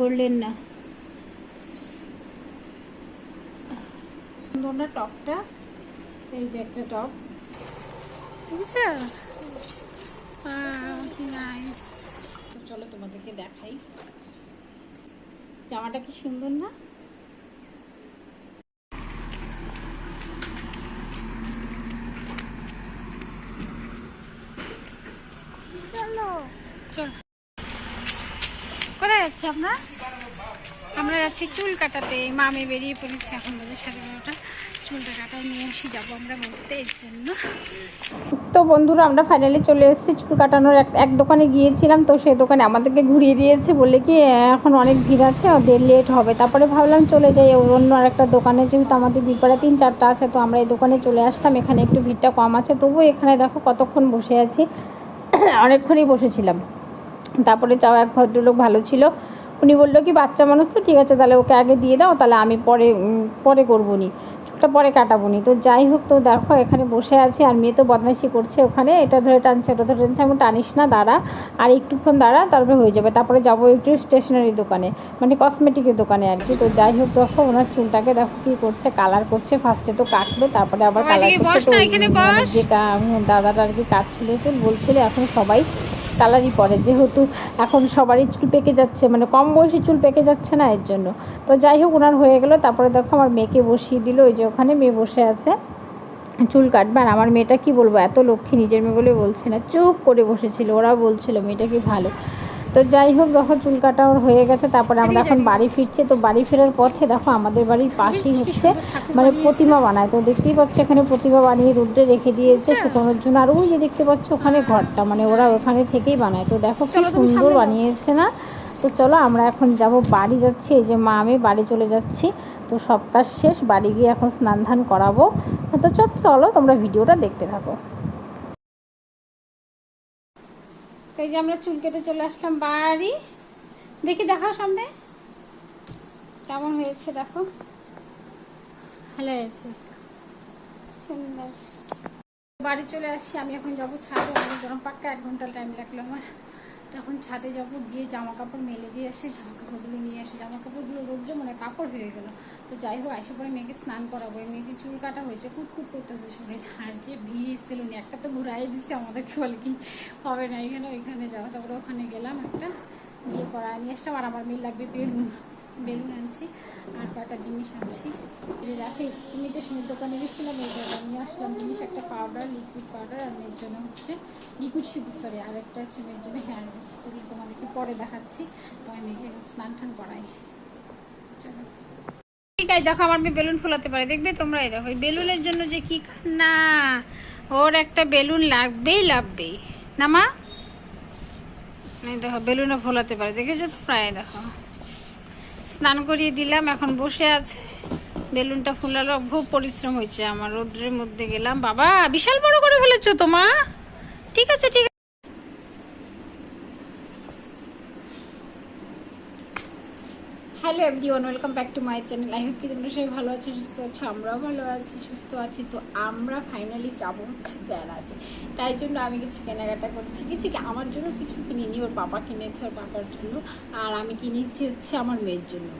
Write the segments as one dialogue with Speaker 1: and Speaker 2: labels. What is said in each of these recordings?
Speaker 1: বললেন না। সুন্দর না টপটা? এই যে একটা টপ। বুঝছ কি নাইস চলো তোমাদেরকে দেখাই। জামাটা কি সুন্দর না? চলো চল। যাচ্ছে আপনার আমরা যাচ্ছি চুল কাটাতে। মামে বেরিয়ে পড়েছি এখন বাজে সাড়ে বারোটা। চুলটা কাটায় নিয়ে আসি যাব আমরা ঘুরতে এর জন্য। তো বন্ধুরা, আমরা ফাইনালি চলে এসেছি চুল কাটানোর এক এক দোকানে গিয়েছিলাম, তো সেই দোকানে আমাদেরকে ঘুরিয়ে দিয়েছে। বলে কি এখন অনেক ভিড় আছে, ওদের লেট হবে। তারপরে ভাবলাম চলে যাই অন্য আর একটা দোকানে। যেহেতু আমাদের বিপাড়া তিন, চারটা আছে, তো আমরা এই দোকানে চলে আসতাম এখানে একটু ভিড়টা কম আছে। তবুও এখানে দেখো কতক্ষণ বসে আছি। অনেকক্ষণই বসেছিলাম। তারপরে যাও, এক ভদ্রলোক ভালো ছিল। উনি বলল কি বাচ্চা মানুষ তো ঠিক আছে তাহলে ওকে আগে দিয়ে দাও তাহলে আমি পরে পরে করব নি চুলটা পরে কাটাবো নি তো যাই হোক তো দেখো এখানে বসে আছি আর মেয়ে তো বদমাইশি করছে ওখানে এটা ধরে টানছে ওটা ধরে টানছে আমি টানিস না দাঁড়া আর একটুক্ষণ দাঁড়া তারপরে হয়ে যাবে। তারপরে যাব একটু স্টেশনারি দোকানে মানে কসমেটিকের দোকানে আর কি। তো যাই হোক দেখো ওনার চুলটাকে দেখো কী করছে কালার করছে ফার্স্টে তো কাটলো তারপরে আবার কালার করছে
Speaker 2: না,
Speaker 1: তো
Speaker 2: এখানে বস।
Speaker 1: যে কা- দাদাটা আর কি কাটছিল চুল বলছিল এখন সবাই কালারই পরে। যেহেতু এখন সবারই চুল পেকে যাচ্ছে মানে কম বয়সী চুল পেকে যাচ্ছে না এর জন্য। তো যাই হোক ওনার হয়ে গেলো। তারপরে দেখো আমার মেয়েকে বসিয়ে দিল। ওই যে ওখানে মেয়ে বসে আছে। চুল কাটবে। আর আমার মেয়েটা কি বলব? এত লক্ষ্মী, নিজের মেয়ে বলে বলছে না। চুপ করে বসেছিল। ওরা বলছিল, মেয়েটা কি ভালো? তো যাই হোক দেখো চুল কাটা ওর হয়ে গেছে তারপরে আমরা এখন বাড়ি ফিরছি। তো বাড়ি ফেরার পথে দেখো আমাদের বাড়ির পাশেই হচ্ছে মানে প্রতিমা বানায়। তো দেখতেই পাচ্ছ এখানে প্রতিমা বানিয়ে রুদ্রে রেখে দিয়েছে শুকোনোর জন্য আর ওই যে দেখতে পাচ্ছ ওখানে ঘরটা মানে ওরা ওখানে থেকেই বানায়। তো দেখো কি সুন্দর বানিয়েছে না? তো চলো আমরা এখন যাব বাড়ি যাচ্ছি। এই যে মা আমি বাড়ি চলে যাচ্ছি। তো সব কাজ শেষ বাড়ি গিয়ে এখন স্নান ধান করাবো। তো চল চলো তোমরা ভিডিওটা দেখতে থাকো। এই যে আমরা চুল কেটে চলে আসলাম বাড়ি। দেখি দেখাও সামনে। কেমন হয়েছে দেখো। ভালো হয়েছে। সুন্দর। বাড়ি চলে আসছি আমি এখন যাব ছাদে। অনেক গরম পাক্কা এক ঘণ্টা টাইম লাগল আমার। তখন ছাদে যাব, গিয়ে জামা কাপড় মেলে দিয়ে এসে জামা কাপড়গুলো নিয়ে আসি জামা কাপড়গুলো রোদ্রে মানে কাপড় হয়ে গেল। তো যাই হোক আসে পরে মেয়েকে স্নান করাবো। মেয়েকে চুল কাটা হয়েছে কুটকুট করতেছে শরীর। আর যে ভিড় এসেছিল উনি একটা তো ঘুরাই দিছে আমাদেরকে বলে কি হবে না, এখানে ওইখানে যাওয়া। তারপরে ওখানে গেলাম একটা, গিয়ে করায় নিয়ে আসলাম আর আমার মেয়ে লাগবে বেলুন। বেলুন আনছি আর কয়েকটা জিনিস আনছি। এই তুমি তো ইমিটেশনের দোকানে গেছিলাম এই জায়গায় নিয়ে আসলাম জিনিস, একটা পাউডার লিকুইড পাউডার আর মেয়ের জন্য হচ্ছে লিকুইড সিঁদুর সরি আর একটা হচ্ছে মেয়ের জন্য হেয়ার সেগুলো তোমাদেরকে পরে দেখাচ্ছি। তো আমি মেয়েকে স্নান টান করাই। চলো। আছে দেখো আমার মেয়ে বেলুন ফোলাতে পারে, দেখবে তোমরা? এই দেখো বেলুনের জন্য যে কি না ওর একটা বেলুন লাগবেই লাগবেই। না মা? এই দেখো, বেলুনও ফোলাতে পারে, দেখেছ তোমরা? এই দেখো। স্নান করিয়ে দিলাম, এখন বসে আছে। বেলুনটা ফুলালো, খুব পরিশ্রম হয়েছে আমার। রোদ্রের মধ্যে গেলাম। বাবা, বিশাল বড় করে ফেলেছো তোমা ঠিক আছে, ঠিক hello everyone, welcome back to my channel. I hope কি তোমরা সবাই ভালো আছো, সুস্থ আছো, আমরাও ভালো আছি, সুস্থ আছি। তো আমরা ফাইনালি যাব হচ্ছে বেড়াতে। তাই জন্য আমি কিছু কেনাকাটা করছি। কিছু কি আমার জন্য কিছু কিনিনি, ওর বাবা কিনেছে ওর বাবার জন্য। আর আমি কিনেছি হচ্ছে আমার মেয়ের জন্য।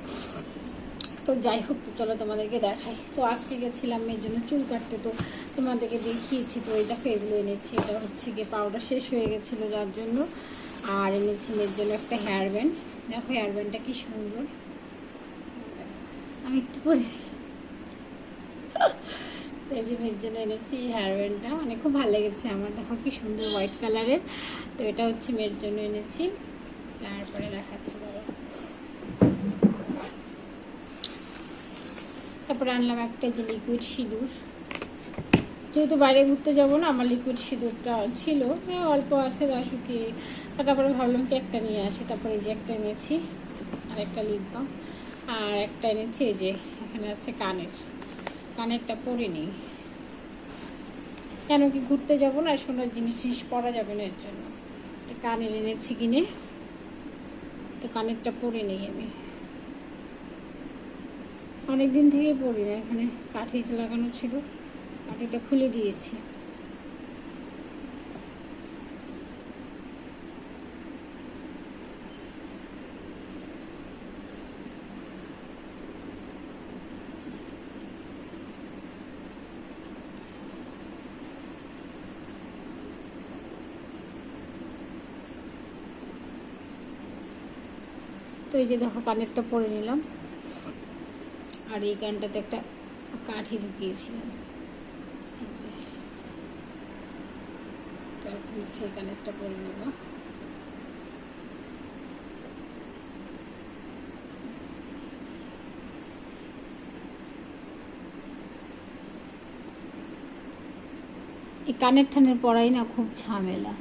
Speaker 1: তো যাই হোক, তো চলো তোমাদেরকে দেখাই। তো আজকে গেছিলাম মেয়ের জন্য চুল কাটতে। তো তোমাদেরকে দেখিয়েছি। তো দেখো, এগুলো এনেছি। এটা হচ্ছে গিয়ে পাউডার শেষ হয়ে গেছিল যার জন্য। আর এনেছি মেয়ের জন্য একটা হেয়ার ব্যান্ড দেখো হেয়ার ব্যান্ডটা কি সুন্দর। আমি একটু পরে মেয়ের জন্য এনেছি হেয়ার ব্যান্ডটা মানে খুব ভালো লেগেছে আমার। দেখো কি সুন্দর হোয়াইট কালারের। তো এটা হচ্ছে মেয়ের জন্য এনেছি। তারপরে দেখাচ্ছি বাবা তারপরে আনলাম একটা যে লিকুইড সিঁদুর। যেহেতু বাইরে ঘুরতে যাব না আমার লিকুইড সিঁদুরটা ছিল। হ্যাঁ, অল্প আছে শুকিয়ে তারপরে ভাবলাম কি একটা নিয়ে আসি। তারপরে এই যে একটা এনেছি। আর একটা লিপ আর একটা এনেছি, এই যে এখানে আছে কানের। কানেরটা পরে নিই। কেন কি ঘুরতে যাব না? সোনার জিনিস জিনিস পরা যাবে না এর জন্য। তো কানের এনেছি কিনে। তো কানেরটা পরে নিই আমি। অনেক দিন থেকেই পড়ি না, এখানে কাঠি লাগানো ছিল। কাঠিটা খুলে দিয়েছি। এই যে দেখো, কানেরটা পরে নিলাম। আর এই কানটাতে একটা কাঠি ঢুকিয়েছিলাম। এই কানেরটা পরে নেব। এই কানের ঠানের পড়াই না খুব ঝামেলা।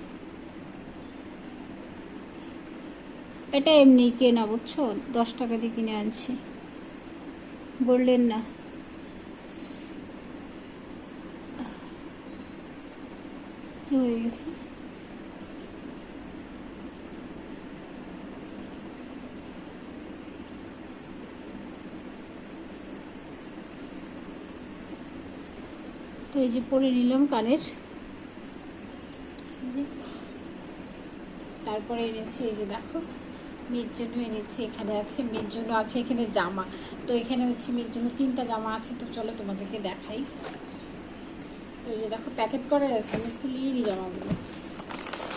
Speaker 1: এটা এমনি কেনা বুঝছ? দশ টাকা দিয়ে কিনে আনছি। বললেন না। হয়ে গেছে? তো এই যে পরে নিলাম কানের। তারপরে এনেছি এই যে দেখো। মেয়ের জন্য এনেছি, এখানে আছে, মেয়ের জন্য আছে, এখানে জামা। তো এখানে হচ্ছে মেয়ের জন্য তিনটা জামা আছে, তো চলো তোমাদেরকে দেখাই। তো এই যে দেখো, প্যাকেট করে আছে, আমি খুলিয়ে নি জামাগুলো।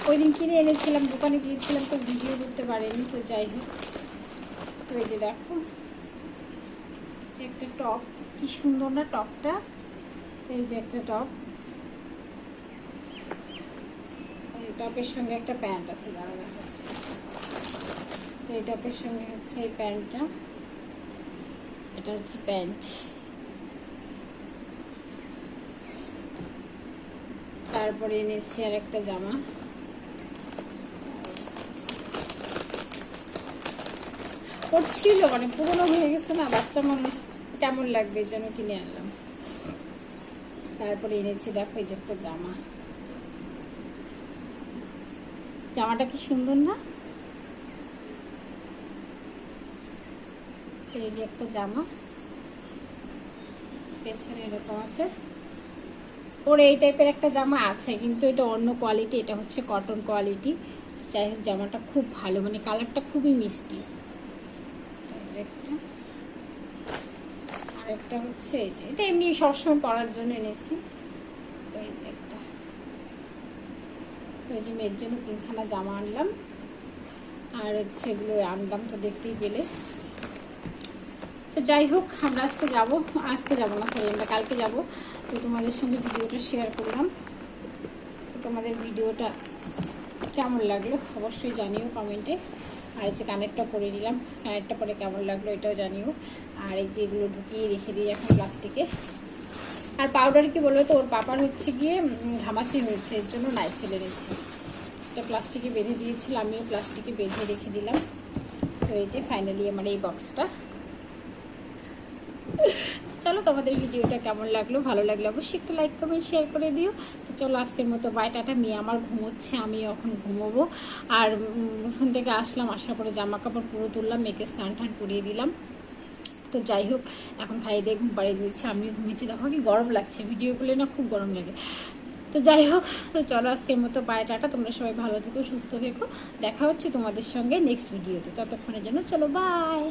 Speaker 1: ওই দিন কিনে এনেছিলাম, দোকানে গিয়েছিলাম, তো ভিডিও করতে পারিনি, তো যাই হোক। তো এই যে দেখো, যে একটা টপ, কি সুন্দর না টপটা? এই যে একটা টপ। টপের সঙ্গে একটা প্যান্ট আছে, দাঁড়া দেখাচ্ছি। তো এই টপের সঙ্গে হচ্ছে এই প্যান্টটা। এটা হচ্ছে প্যান্ট। তারপরে এনেছি আর একটা জামা। ওর ছিল মানে পুরোনো হয়ে গেছে না, বাচ্চা মানুষ, কেমন লাগবে যেন কিনে আনলাম। তারপরে এনেছি, দেখো এই যে একটা জামা। জামাটা কি সুন্দর না? এই যে একটা জামা। পেছনে এরকম আছে। ওর এই টাইপের একটা জামা আছে, কিন্তু এটা অন্য কোয়ালিটি এটা হচ্ছে কটন কোয়ালিটি যাই হোক, জামাটা খুব ভালো মানে কালারটা খুবই মিষ্টি। একটা। আর একটা হচ্ছে এই যে, এটা এমনি সবসময় পরার জন্য এনেছি। তো এই যে একটা। তো এই যে মেয়ের জন্য তিনখানা জামা আনলাম। আর হচ্ছে এগুলো আনলাম, তো দেখতেই পেলে। তো যাই হোক, আমরা আজকে যাব। আজকে যাব না সরি আমরা কালকে যাব। তো তোমাদের সঙ্গে ভিডিওটা শেয়ার করলাম। তো তোমাদের ভিডিওটা কেমন লাগল অবশ্যই জানিও কমেন্টে আর এই যে কানেরটা পরে নিলাম কানেরটা পরে কেমন লাগল এটাও জানিও। আর এই যে এগুলো ঢুকিয়ে রেখে দিই এখন প্লাস্টিকে আর পাউডার কি বলব তো, ওর পাপার হচ্ছে গিয়ে ঘামাচি হয়েছে, এর জন্য নাই ফেলে রেখেছি এটা প্লাস্টিকে বেঁধে দিয়েছিল আমিও প্লাস্টিকে বেঁধে রেখে দিলাম। তো এই যে ফাইনালি আমার এই বক্সটা চলো তোমাদের ভিডিওটা কেমন লাগল, ভালো লাগল অবশ্যই একটু লাইক কমেন্ট শেয়ার করে দিও। তো চলো আজকের মতো বাইটাটা মেয়ে আমার ঘুমোচ্ছে আমি এখন ঘুমোবো। আর ওখান থেকে আসলাম, আসার পরে জামা কাপড় পুরো তুললাম, মেয়েকে স্নান টান করিয়ে দিলাম। তো যাই হোক, এখন খাইয়ে দিয়ে ঘুম পাড়িয়ে দিয়েছি, আমিও ঘুমিয়েছি। দেখো কি গরম লাগছে ভিডিও করলে না খুব গরম লাগে। তো যাই হোক, তো চলো আজকের মতো বায়োটাটা তোমরা সবাই ভালো থেকো, সুস্থ থেকো। দেখা হচ্ছে তোমাদের সঙ্গে নেক্সট ভিডিওতে ততক্ষণের জন্য চলো বাই